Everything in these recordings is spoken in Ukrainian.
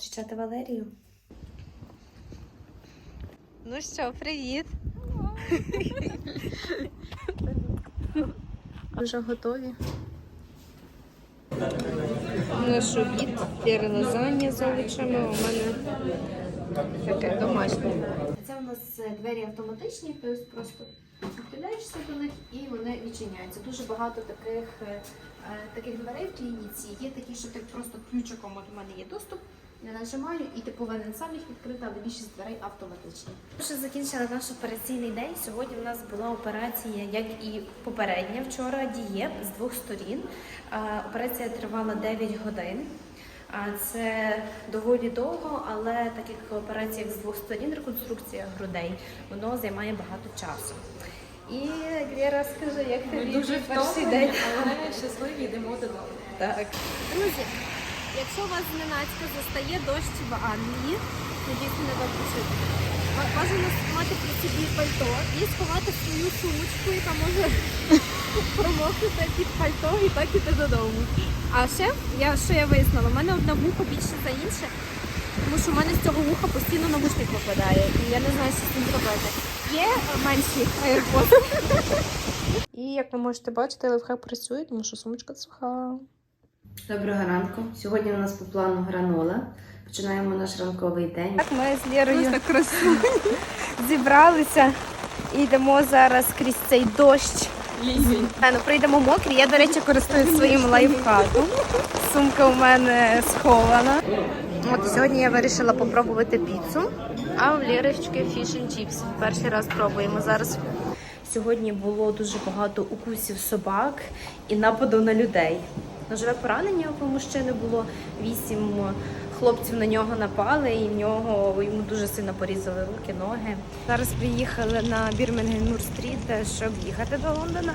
зустрічати Валерію. Ну що, привіт! Вже готові. Наш обід, Лєри лазанья з овочами, у мене таке домашнє. Це у нас е, двері автоматичні, тобто просто вхиляєшся до них і вони відчиняються. Дуже багато таких, е, е, таких дверей в клініці. Є такі, що ти просто ключиком, от у мене є доступ. Я нажимаю і ти повинен сам їх відкрити, але більшість дверей автоматичні. Ми вже закінчили наш операційний день. Сьогодні в нас була операція, як і попередня вчора, дієп з двох сторін. Операція тривала 9 годин. А Це доволі довго, але так як операція з двох сторін, реконструкція грудей, воно займає багато часу. І Лєра, скажи, як тобі Дуже перший втомлені, день? але щасливі йдемо додому. Так. Друзі, якщо вас зненацька застає дощ в Англії, надіюся не вам пишити. Бажано мати при собі пальто і сховати свою сумочку, яка може промокнути під пальто і так іти додому. А ще я що я вияснила, у мене одне вухо більше за інше, тому що в мене з цього вуха постійно навушник випадає, і я не знаю, що з цим зробити. Є менші AirPods, І як ви можете бачити, лайфхак працює, тому що сумочка суха. Доброго ранку. Сьогодні у нас по плану гранола. Починаємо наш ранковий день. Так, ми з Лєрою зібралися і йдемо зараз крізь цей дощ. Е, Ну, прийдемо мокрі. Я, до речі, користуюсь своїм лайфхаком. Сумка у мене схована. От сьогодні я вирішила попробувати піцу, а в Лєрочки фіш and чіпс. Перший раз пробуємо зараз. Сьогодні було дуже багато укусів собак і нападу на людей. Ножове поранення у мужчини було вісім хлопців на нього напали, і в нього йому дуже сильно порізали руки, ноги. Зараз приїхали на Бірмінгем стріт, щоб їхати до Лондона.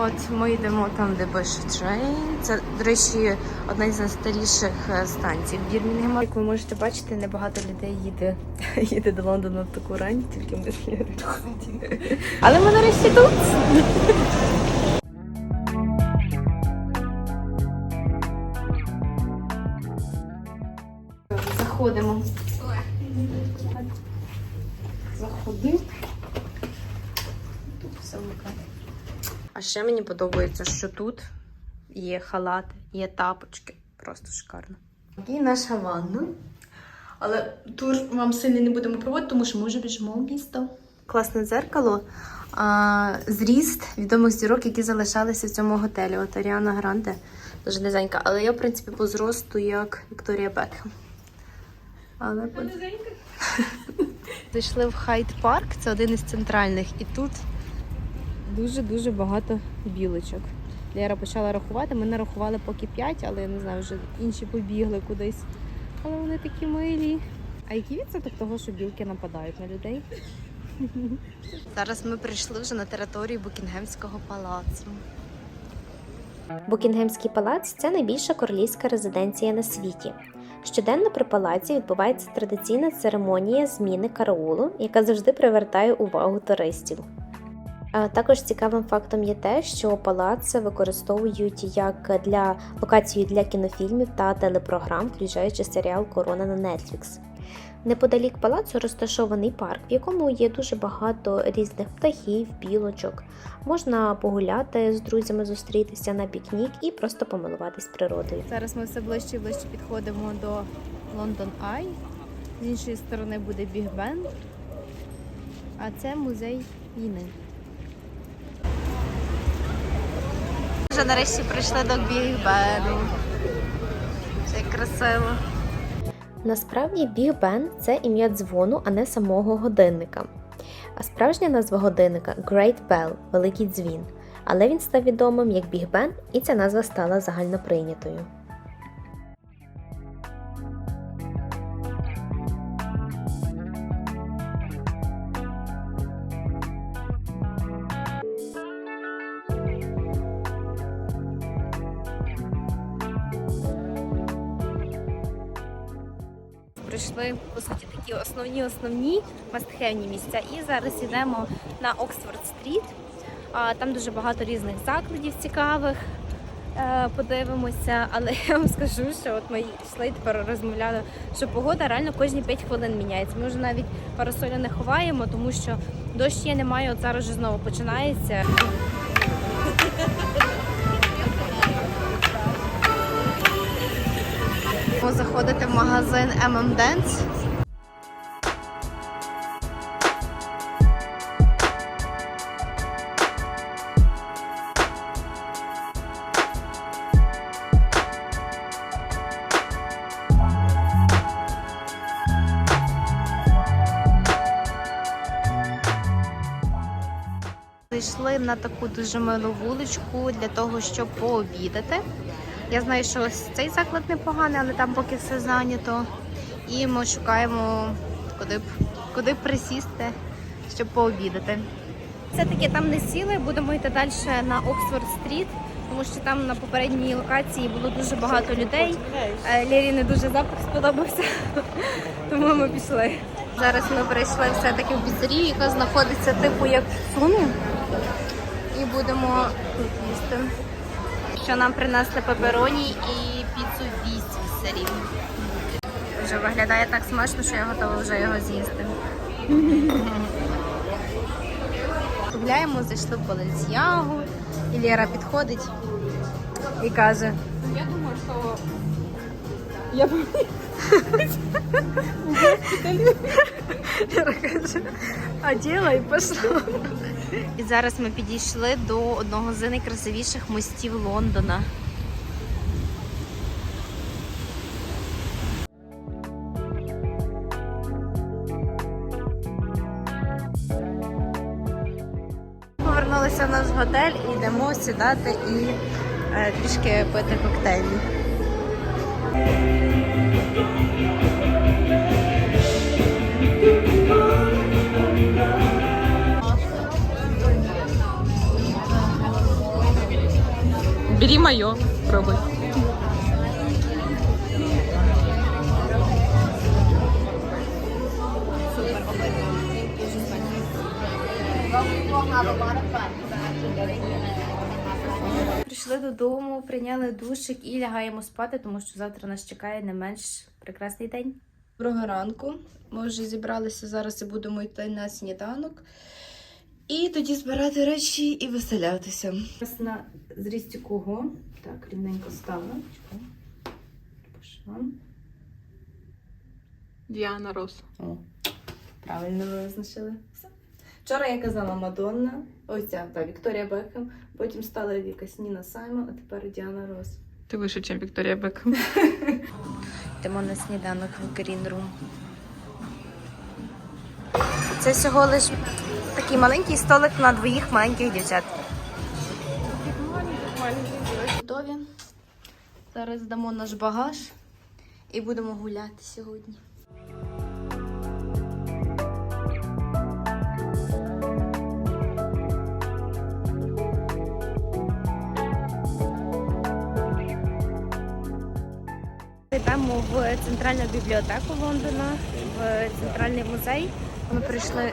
От ми йдемо там, де Bush Train. Це, до речі, одна із найстаріших е, станцій Бірмінгема. Як ви можете бачити, небагато людей їде, їде до Лондона в таку рань, тільки ми з Але ми нарешті тут. Заходимо. Заходи. Тут все вмикає. А ще мені подобається, що тут є халати, є тапочки. Просто шикарно. І наша ванна. Але тур вам сильно не будемо проводити, тому що ми вже біжимо в місто. Класне дзеркало. А, зріст відомих зірок, які залишалися в цьому готелі. От Аріана Гранде. Дуже низенька. Але я, в принципі, по зросту як Вікторія Бекхем. Але Зайшли в Хайт Парк, це один із центральних, і тут дуже-дуже багато білочок. Лера почала рахувати, ми нарахували поки 5, але я не знаю, вже інші побігли кудись. Але вони такі милі. А який відсоток того, що білки нападають на людей? Зараз ми прийшли вже на територію Букінгемського палацу. Букінгемський палац це найбільша королівська резиденція на світі. Щоденно при палаці відбувається традиційна церемонія зміни караулу, яка завжди привертає увагу туристів. Також цікавим фактом є те, що палац використовують як для локацію для кінофільмів та телепрограм, включаючи серіал Корона на Netflix. Неподалік палацу розташований парк, в якому є дуже багато різних птахів, білочок. Можна погуляти з друзями, зустрітися на пікнік і просто помилуватись природою. Зараз ми все ближче і ближче підходимо до Лондон Ай. З іншої сторони буде Біг Бен. А це музей війни. Вже нарешті прийшли до Біг Бену. Це красиво. Насправді Біг Бен це ім'я дзвону, а не самого годинника. А справжня назва годинника Great Bell – Великий дзвін. Але він став відомим як Біг Бен, і ця назва стала загальноприйнятою. Прийшли, по суті, такі основні основні мастхевні місця. І зараз йдемо на Оксфорд стріт. Там дуже багато різних закладів цікавих. е, подивимося, але я вам скажу, що от ми йшли тепер розмовляли, що погода реально кожні 5 хвилин міняється. Ми вже навіть парасоля не ховаємо, тому що дощ є, немає, от зараз вже знову починається. Заходити в магазин MM Dance. Зайшли на таку дуже милу вуличку для того, щоб пообідати. Я знаю, що ось цей заклад непоганий, але там поки все зайнято. І ми шукаємо, куди б, куди б присісти, щоб пообідати. Все-таки там не сіли, будемо йти далі на Оксфорд-стріт, тому що там на попередній локації було дуже багато людей. Е, Лєрі не дуже запах сподобався, тому ми пішли. Зараз ми прийшли все-таки в піцерію, яка знаходиться типу як в Сумі. І будемо тут їсти. Що нам принесли пепероні і піцу вісім сирів. Вже виглядає так смачно, що я готова вже його з'їсти. Гуляємо, зайшли в Баленсіагу, і Лєра підходить і каже. Я думаю, що Лера каже, а діла і пішло. І зараз ми підійшли до одного з найкрасивіших мостів Лондона. Повернулися в наш готель і йдемо сідати і е, трішки пити коктейлі. Бери моє, пробуй. Прийшли додому, прийняли душик і лягаємо спати, тому що завтра нас чекає не менш прекрасний день. Доброго ранку. Ми вже зібралися зараз і будемо йти на сніданок. І тоді збирати речі і веселятися. Зараз на зрісті кого? Так, рівненько стала. Чекай. Пішла. Діана Рос. О, правильно ви визначили. Все. Вчора я казала Мадонна, ось ця та Вікторія Бекхем, потім стала якась Ніна Саймон, а тепер Діана Рос. Ти вище, ніж Вікторія Бекхем. Йдемо на сніданок в Green Room. Це всього лиш такий маленький столик на двоїх маленьких дівчат. Готові. Зараз дамо наш багаж і будемо гуляти сьогодні. Йдемо в центральну бібліотеку Лондона, в центральний музей. Ми прийшли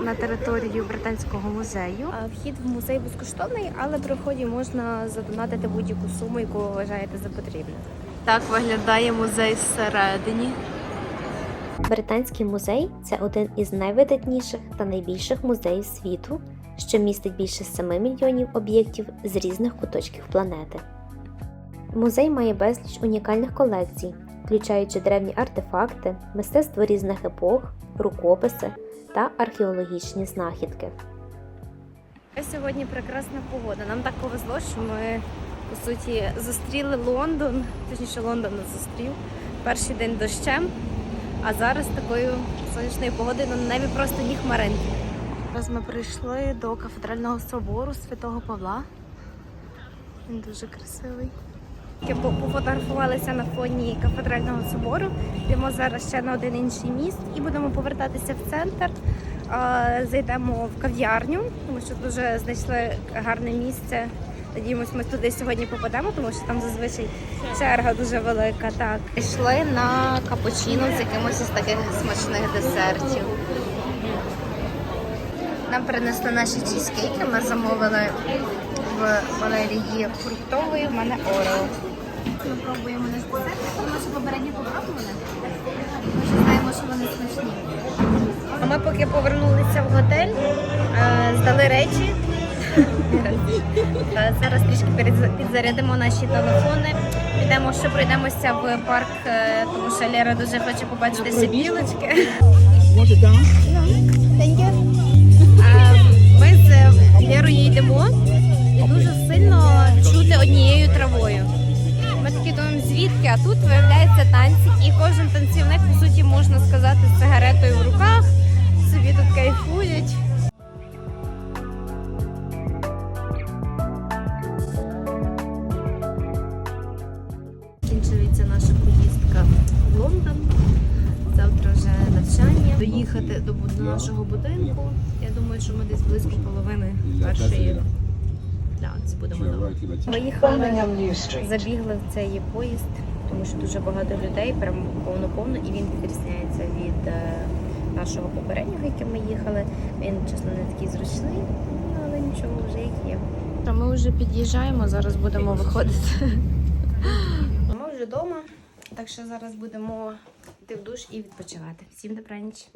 на територію британського музею. Вхід в музей безкоштовний, але при вході можна задонатити будь-яку суму, яку ви вважаєте за потрібне. Так виглядає музей всередині. Британський музей це один із найвидатніших та найбільших музеїв світу, що містить більше 7 мільйонів об'єктів з різних куточків планети. Музей має безліч унікальних колекцій, включаючи древні артефакти, мистецтво різних епох, рукописи та археологічні знахідки. Сьогодні прекрасна погода. Нам так повезло, що ми по суті зустріли Лондон, точніше Лондон нас зустрів перший день дощем, а зараз такою сонячною погодою на небі просто ні хмаринки. Зараз ми прийшли до кафедрального собору Святого Павла. Він дуже красивий. По- Пофотографувалися на фоні кафедрального собору. Йдемо зараз ще на один інший міст і будемо повертатися в центр. Зайдемо в кав'ярню, тому що дуже знайшли гарне місце. Надіємось, ми туди сьогодні попадемо, тому що там зазвичай черга дуже велика. Так йшли на капучино з якимось із таких смачних десертів. Нам принесли наші чізкейки. Ми замовили В Валерії фруктовий, в мене орео. Ми пробуємо наш десерт, тому що попередньо попробували. Ми вже знаємо, що вони смачні. А ми поки повернулися в готель, е, здали речі. Е, Зараз трішки підзарядимо наші телефони. Підемо, ще пройдемося в парк, е, тому що Лера дуже хоче побачити всі білочки. Thank you. Ми з Лерою йдемо дуже сильно чути однією травою. Ми такі думаємо, звідки, а тут виявляється танці, і кожен танцівник, по суті, можна сказати, з цигаретою в руках, собі тут кайфують. Закінчується наша поїздка в Лондон. Завтра вже навчання. Доїхати до до нашого будинку. Я думаю, що ми десь близько половини першої клянці будемо дома. Виїхали, забігли в цей поїзд, тому що дуже багато людей, прям повно-повно, і він відрізняється від е, нашого попереднього, яким ми їхали. Він, чесно, не такий зручний, але нічого вже як є. А ми вже під'їжджаємо, зараз будемо виходити. Ми вже вдома, так що зараз будемо йти в душ і відпочивати. Всім добра ніч.